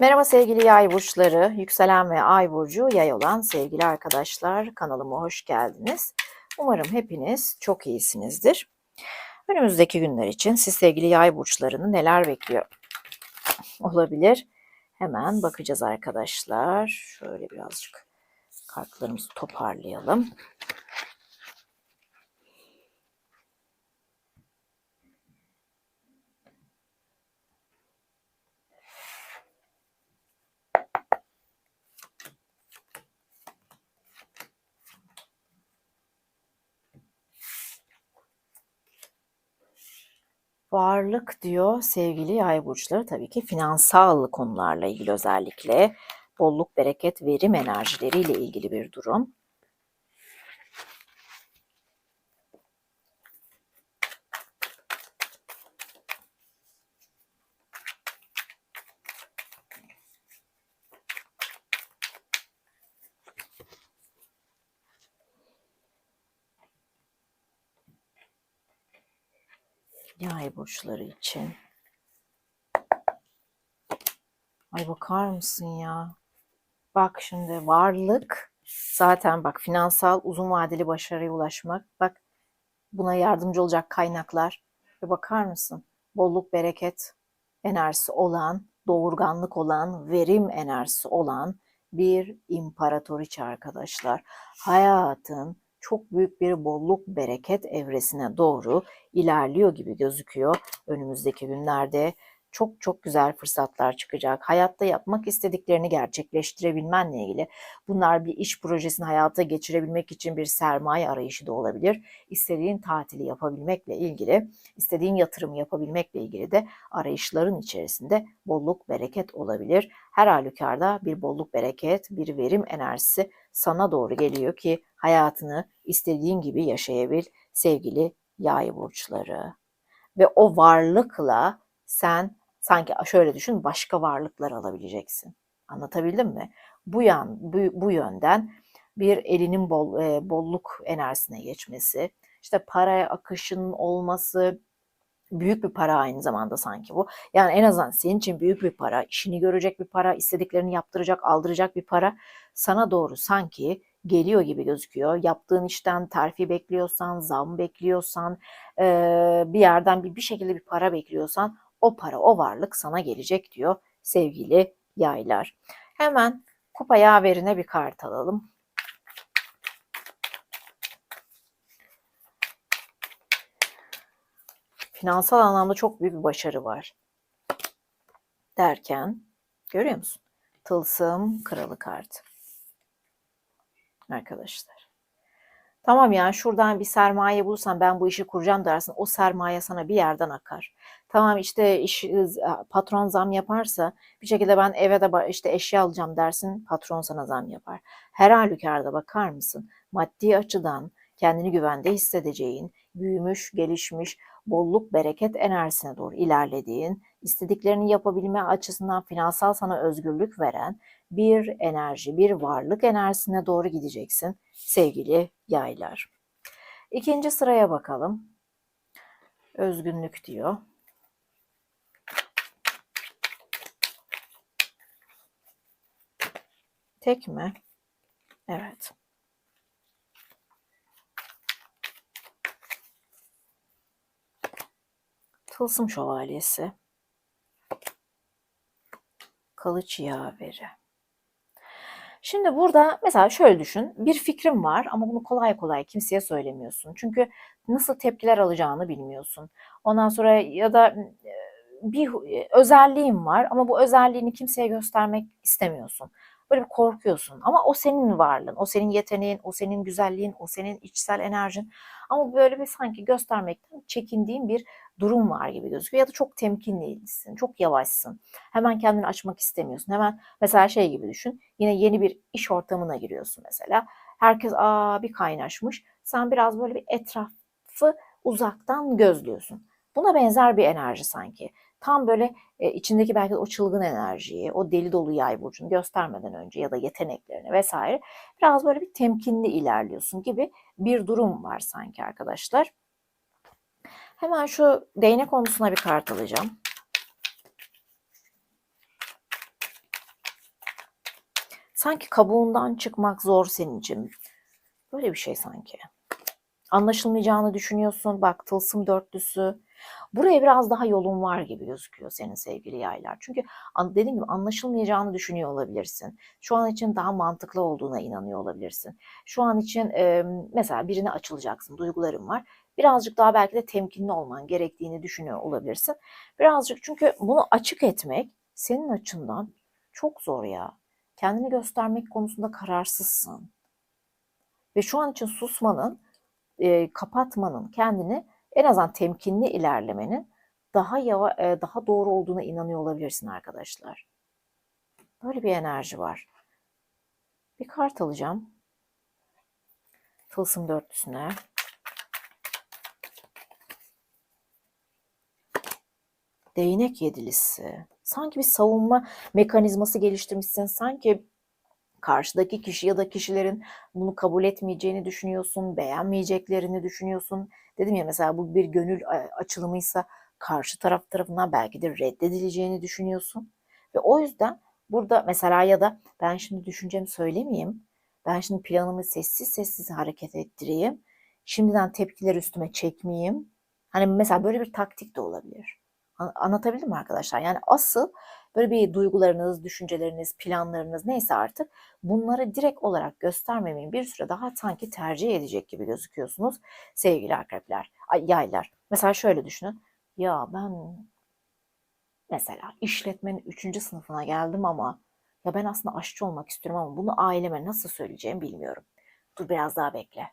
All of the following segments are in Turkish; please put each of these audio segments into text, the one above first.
Merhaba sevgili yay burçları, yükselen ve ay burcu yay olan sevgili arkadaşlar kanalıma hoş geldiniz. Umarım hepiniz çok iyisinizdir. Önümüzdeki günler için siz sevgili yay burçlarını neler bekliyor olabilir? Hemen bakacağız arkadaşlar. Şöyle birazcık kartlarımızı toparlayalım. Varlık diyor sevgili yay burçları tabii ki finansal konularla ilgili özellikle bolluk, bereket, verim enerjileriyle ilgili bir durum. Yay burçları için. Ay bakar mısın ya? Bak şimdi varlık zaten bak finansal uzun vadeli başarıya ulaşmak. Bak buna yardımcı olacak kaynaklar. Ve bakar mısın? Bolluk, bereket enerjisi olan, doğurganlık olan, verim enerjisi olan bir imparatoriçe arkadaşlar. Hayatın çok büyük bir bolluk bereket evresine doğru ilerliyor gibi gözüküyor önümüzdeki günlerde. Çok çok güzel fırsatlar çıkacak. Hayatta yapmak istediklerini gerçekleştirebilmenle ilgili. Bunlar bir iş projesini hayata geçirebilmek için bir sermaye arayışı da olabilir. İstediğin tatili yapabilmekle ilgili, istediğin yatırımı yapabilmekle ilgili de arayışların içerisinde bolluk bereket olabilir. Her halükarda bir bolluk bereket, bir verim enerjisi sana doğru geliyor ki hayatını istediğin gibi yaşayabil sevgili yay burçları. Ve o varlıkla sen sanki şöyle düşün başka varlıklar alabileceksin. Anlatabildim mi? Bu yan bu, bu yönden bir elinin bol, e, bolluk enerjisine geçmesi, işte paraya akışının olması, büyük bir para aynı zamanda sanki bu. Yani en azından senin için büyük bir para, işini görecek bir para, istediklerini yaptıracak, aldıracak bir para sana doğru sanki geliyor gibi gözüküyor. Yaptığın işten terfi bekliyorsan, zam bekliyorsan, bir yerden bir, bir şekilde bir para bekliyorsan o para, o varlık sana gelecek diyor sevgili yaylar. Hemen kupa yaverine bir kart alalım. Finansal anlamda çok büyük bir başarı var. Derken görüyor musun? Tılsım kralı kartı. Arkadaşlar. Tamam yani şuradan bir sermaye bulsan ben bu işi kuracağım dersin. O sermaye sana bir yerden akar. Tamam işte iş, patron zam yaparsa bir şekilde ben eve de işte eşya alacağım dersin. Patron sana zam yapar. Her halükarda bakar mısın? Maddi açıdan kendini güvende hissedeceğin, büyümüş, gelişmiş, bolluk, bereket enerjisine doğru ilerlediğin, istediklerini yapabilme açısından finansal sana özgürlük veren bir enerji, bir varlık enerjisine doğru gideceksin sevgili yaylar. İkinci sıraya bakalım. Özgünlük diyor. Tek mi? Evet. Tılsım şövalyesi. Kılıç yaveri. Şimdi burada mesela şöyle düşün. Bir fikrim var ama bunu kolay kolay kimseye söylemiyorsun. Çünkü nasıl tepkiler alacağını bilmiyorsun. Ondan sonra ya da bir özelliğim var ama bu özelliğini kimseye göstermek istemiyorsun. Böyle bir korkuyorsun ama o senin varlığın, o senin yeteneğin, o senin güzelliğin, o senin içsel enerjin. Ama böyle bir sanki göstermekten çekindiğin bir durum var gibi gözüküyor. Ya da çok temkinlisin, çok yavaşsın. Hemen kendini açmak istemiyorsun. Hemen mesela şey gibi düşün. Yine yeni bir iş ortamına giriyorsun mesela. Herkes aa bir kaynaşmış. Sen biraz böyle bir etrafı uzaktan gözlüyorsun. Buna benzer bir enerji sanki. Tam böyle e, içindeki belki de o çılgın enerjiyi, o deli dolu yay burcunu göstermeden önce ya da yeteneklerini vesaire biraz böyle bir temkinli ilerliyorsun gibi bir durum var sanki arkadaşlar. Hemen şu değnek konusuna bir kart alacağım. Sanki kabuğundan çıkmak zor senin için. Böyle bir şey sanki. Anlaşılmayacağını düşünüyorsun. Bak tılsım dörtlüsü. Buraya biraz daha yolun var gibi gözüküyor senin sevgili yaylar. Çünkü dediğim gibi anlaşılmayacağını düşünüyor olabilirsin. Şu an için daha mantıklı olduğuna inanıyor olabilirsin. Şu an için e, mesela birine açılacaksın, duyguların var. Birazcık daha belki de temkinli olman gerektiğini düşünüyor olabilirsin. Birazcık çünkü bunu açık etmek senin açından çok zor ya. Kendini göstermek konusunda kararsızsın. Ve şu an için susmanın, e, kapatmanın, kendini en azından temkinli ilerlemenin daha yava, e, daha doğru olduğuna inanıyor olabilirsin arkadaşlar. Böyle bir enerji var. Bir kart alacağım. Tılsım dörtlüsüne. Değnek yedilisi. Sanki bir savunma mekanizması geliştirmişsin. Sanki karşıdaki kişi ya da kişilerin bunu kabul etmeyeceğini düşünüyorsun, beğenmeyeceklerini düşünüyorsun. Dedim ya mesela bu bir gönül e, açılımıysa karşı taraf tarafından belki de reddedileceğini düşünüyorsun. Ve o yüzden burada mesela ya da ben şimdi düşüncemi söylemeyeyim. Ben şimdi planımı sessiz sessiz hareket ettireyim. Şimdiden tepkiler üstüme çekmeyeyim. Hani mesela böyle bir taktik de olabilir. An- Anlatabildim mi arkadaşlar? Yani asıl böyle bir duygularınız, düşünceleriniz, planlarınız neyse artık bunları direkt olarak göstermemeyi bir süre daha sanki tercih edecek gibi gözüküyorsunuz sevgili akrepler, ay, yaylar. Mesela şöyle düşünün. Ya ben mesela işletmenin 3. sınıfına geldim ama ya ben aslında aşçı olmak istiyorum ama bunu aileme nasıl söyleyeceğimi bilmiyorum. Dur biraz daha bekle.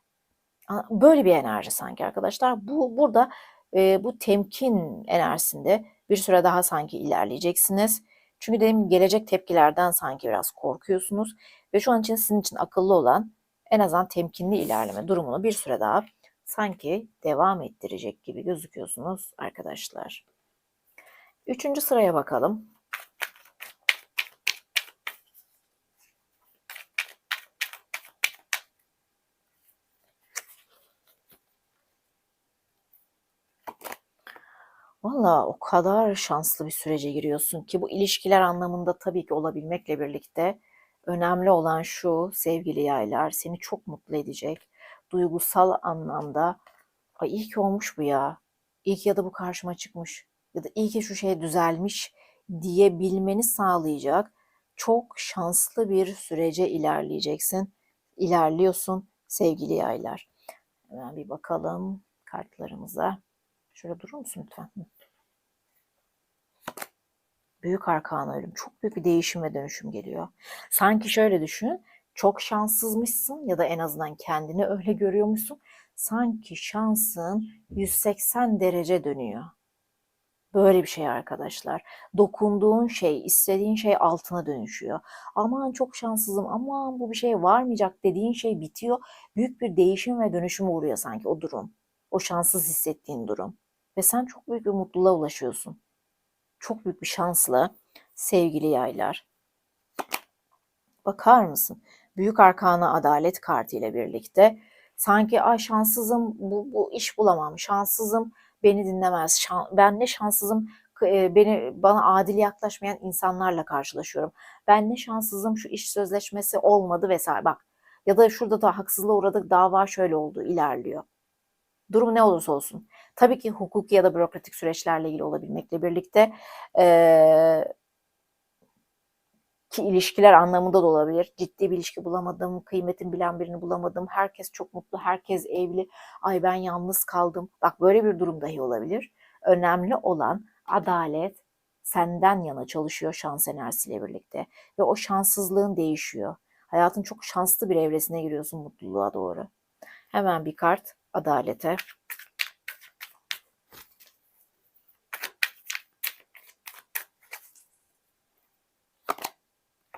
Böyle bir enerji sanki arkadaşlar. Bu burada e, bu temkin enerjisinde bir süre daha sanki ilerleyeceksiniz. Çünkü gibi gelecek tepkilerden sanki biraz korkuyorsunuz ve şu an için sizin için akıllı olan en azından temkinli ilerleme durumunu bir süre daha sanki devam ettirecek gibi gözüküyorsunuz arkadaşlar. Üçüncü sıraya bakalım. Valla o kadar şanslı bir sürece giriyorsun ki bu ilişkiler anlamında tabii ki olabilmekle birlikte önemli olan şu sevgili yaylar seni çok mutlu edecek. Duygusal anlamda ay iyi ki olmuş bu ya. İyi ki ya da bu karşıma çıkmış ya da iyi ki şu şey düzelmiş diyebilmeni sağlayacak çok şanslı bir sürece ilerleyeceksin. İlerliyorsun sevgili yaylar. Hemen bir bakalım kartlarımıza. Şöyle durur musun lütfen? Büyük arkana ölüm. Çok büyük bir değişim ve dönüşüm geliyor. Sanki şöyle düşün. Çok şanssızmışsın ya da en azından kendini öyle görüyormuşsun. Sanki şansın 180 derece dönüyor. Böyle bir şey arkadaşlar. Dokunduğun şey, istediğin şey altına dönüşüyor. Aman çok şanssızım, aman bu bir şey varmayacak dediğin şey bitiyor. Büyük bir değişim ve dönüşüm uğruyor sanki o durum. O şanssız hissettiğin durum. Ve sen çok büyük bir mutluluğa ulaşıyorsun. Çok büyük bir şansla sevgili yaylar. Bakar mısın? Büyük arkana adalet kartı ile birlikte sanki ay şanssızım bu, bu iş bulamam şanssızım beni dinlemez şan, ben ne şanssızım e, beni bana adil yaklaşmayan insanlarla karşılaşıyorum ben ne şanssızım şu iş sözleşmesi olmadı vesaire bak ya da şurada da haksızlığa uğradık dava şöyle oldu ilerliyor durum ne olursa olsun tabii ki hukuki ya da bürokratik süreçlerle ilgili olabilmekle birlikte eee ki ilişkiler anlamında da olabilir. Ciddi bir ilişki bulamadım, kıymetin bilen birini bulamadım, herkes çok mutlu, herkes evli, ay ben yalnız kaldım. Bak böyle bir durum dahi olabilir. Önemli olan adalet senden yana çalışıyor şans enerjisiyle birlikte. Ve o şanssızlığın değişiyor. Hayatın çok şanslı bir evresine giriyorsun mutluluğa doğru. Hemen bir kart adalete.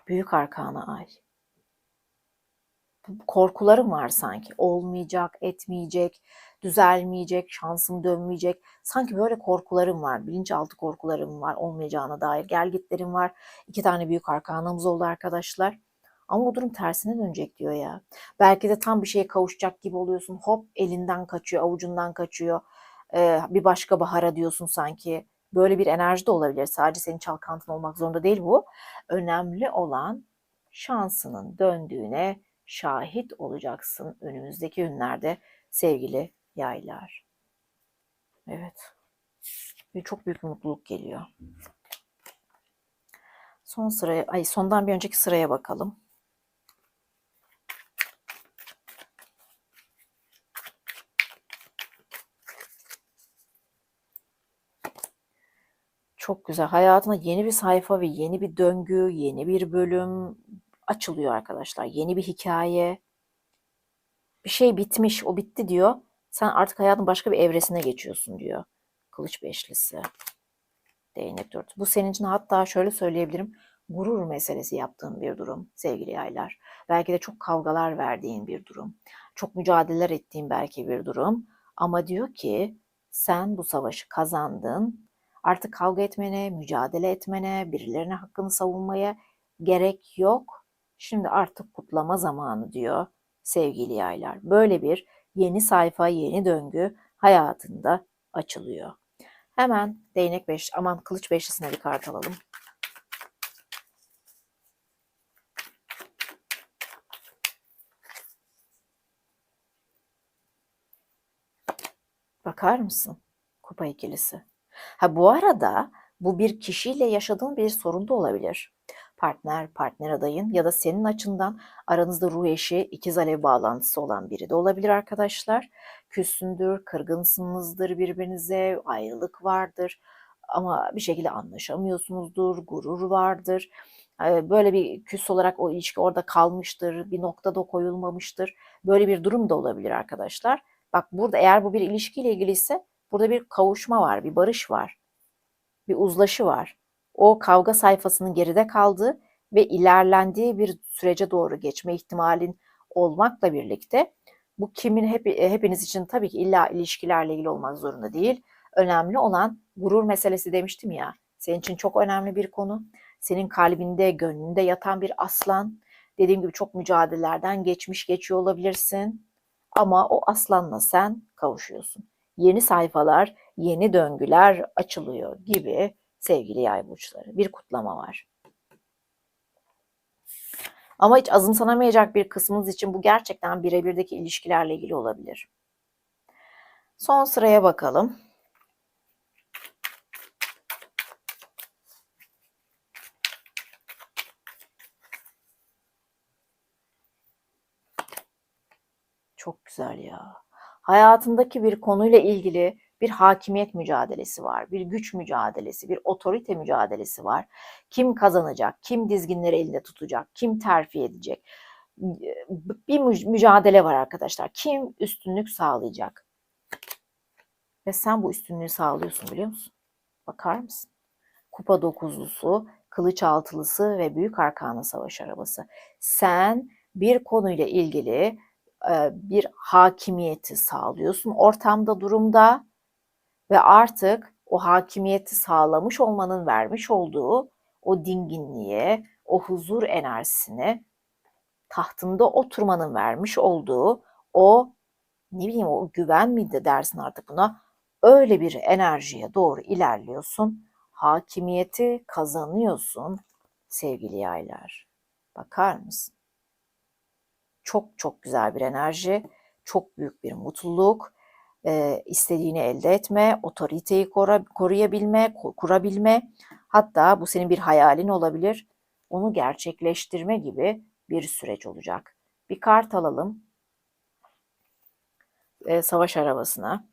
Büyük arkana ay. Korkularım var sanki. Olmayacak, etmeyecek, düzelmeyecek, şansım dönmeyecek. Sanki böyle korkularım var. Bilinçaltı korkularım var olmayacağına dair. Gelgitlerim var. İki tane büyük arkanamız oldu arkadaşlar. Ama o durum tersine dönecek diyor ya. Belki de tam bir şeye kavuşacak gibi oluyorsun. Hop elinden kaçıyor, avucundan kaçıyor. Ee, bir başka bahara diyorsun sanki. Böyle bir enerji de olabilir. Sadece senin çalkantın olmak zorunda değil bu. Önemli olan şansının döndüğüne şahit olacaksın önümüzdeki günlerde sevgili yaylar. Evet. Ve çok büyük mutluluk geliyor. Son sıraya, ay sondan bir önceki sıraya bakalım. Çok güzel. Hayatına yeni bir sayfa ve yeni bir döngü, yeni bir bölüm açılıyor arkadaşlar. Yeni bir hikaye. Bir şey bitmiş, o bitti diyor. Sen artık hayatın başka bir evresine geçiyorsun diyor. Kılıç beşlisi. Değnek dört. Bu senin için hatta şöyle söyleyebilirim. Gurur meselesi yaptığın bir durum sevgili yaylar. Belki de çok kavgalar verdiğin bir durum. Çok mücadeleler ettiğin belki bir durum. Ama diyor ki sen bu savaşı kazandın. Artık kavga etmene, mücadele etmene, birilerine hakkını savunmaya gerek yok. Şimdi artık kutlama zamanı diyor sevgili yaylar. Böyle bir yeni sayfa, yeni döngü hayatında açılıyor. Hemen değnek beş, aman kılıç beşlisine bir kart alalım. Bakar mısın? Kupa ikilisi. Ha bu arada bu bir kişiyle yaşadığın bir sorun da olabilir. Partner, partner adayın ya da senin açından aranızda ruh eşi, ikiz alev bağlantısı olan biri de olabilir arkadaşlar. Küssündür, kırgınsınızdır birbirinize, ayrılık vardır ama bir şekilde anlaşamıyorsunuzdur, gurur vardır. Ee, Böyle bir küs olarak o ilişki orada kalmıştır, bir noktada koyulmamıştır. Böyle bir durum da olabilir arkadaşlar. Bak burada eğer bu bir ilişkiyle ilgiliyse burada bir kavuşma var, bir barış var, bir uzlaşı var. O kavga sayfasının geride kaldığı ve ilerlendiği bir sürece doğru geçme ihtimalin olmakla birlikte bu kimin hep, hepiniz için tabii ki illa ilişkilerle ilgili olmak zorunda değil. Önemli olan gurur meselesi demiştim ya. Senin için çok önemli bir konu. Senin kalbinde, gönlünde yatan bir aslan. Dediğim gibi çok mücadelelerden geçmiş geçiyor olabilirsin. Ama o aslanla sen kavuşuyorsun. Yeni sayfalar, yeni döngüler açılıyor gibi sevgili yay burçları. Bir kutlama var. Ama hiç azımsanamayacak bir kısmınız için bu gerçekten birebirdeki ilişkilerle ilgili olabilir. Son sıraya bakalım. Çok güzel ya. Hayatındaki bir konuyla ilgili bir hakimiyet mücadelesi var, bir güç mücadelesi, bir otorite mücadelesi var. Kim kazanacak, kim dizginleri elinde tutacak, kim terfi edecek? Bir mücadele var arkadaşlar. Kim üstünlük sağlayacak? Ve sen bu üstünlüğü sağlıyorsun biliyor musun? Bakar mısın? Kupa dokuzlusu, kılıç altılısı ve büyük arkana savaş arabası. Sen bir konuyla ilgili bir hakimiyeti sağlıyorsun ortamda, durumda ve artık o hakimiyeti sağlamış olmanın vermiş olduğu o dinginliğe, o huzur enerjisine tahtında oturmanın vermiş olduğu o ne bileyim o güven mi de dersin artık buna öyle bir enerjiye doğru ilerliyorsun. Hakimiyeti kazanıyorsun sevgili yaylar. Bakar mısın? Çok çok güzel bir enerji, çok büyük bir mutluluk, e, istediğini elde etme, otoriteyi koruyabilme, kurabilme, hatta bu senin bir hayalin olabilir, onu gerçekleştirme gibi bir süreç olacak. Bir kart alalım e, savaş arabasına.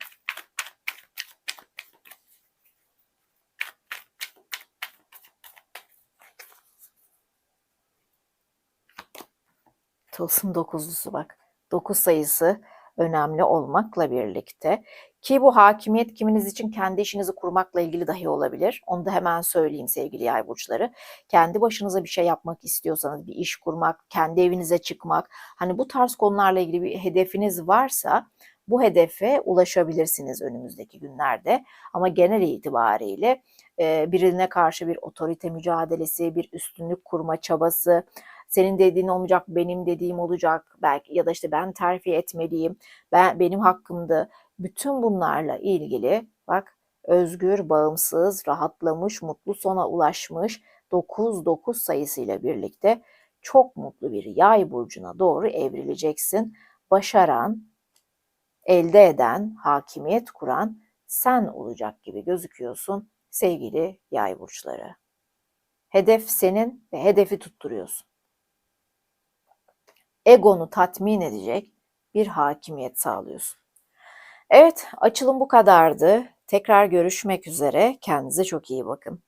Tılsım dokuzlusu bak. Dokuz sayısı önemli olmakla birlikte ki bu hakimiyet kiminiz için kendi işinizi kurmakla ilgili dahi olabilir. Onu da hemen söyleyeyim sevgili yay burçları. Kendi başınıza bir şey yapmak istiyorsanız, bir iş kurmak, kendi evinize çıkmak, hani bu tarz konularla ilgili bir hedefiniz varsa bu hedefe ulaşabilirsiniz önümüzdeki günlerde. Ama genel itibariyle birine karşı bir otorite mücadelesi, bir üstünlük kurma çabası, senin dediğin olmayacak, benim dediğim olacak belki ya da işte ben terfi etmeliyim, ben benim hakkımda bütün bunlarla ilgili bak özgür, bağımsız, rahatlamış, mutlu sona ulaşmış 9 9 sayısıyla birlikte çok mutlu bir yay burcuna doğru evrileceksin. Başaran, elde eden, hakimiyet kuran sen olacak gibi gözüküyorsun sevgili yay burçları. Hedef senin ve hedefi tutturuyorsun. Egonu tatmin edecek bir hakimiyet sağlıyorsun. Evet, açılım bu kadardı. Tekrar görüşmek üzere. Kendinize çok iyi bakın.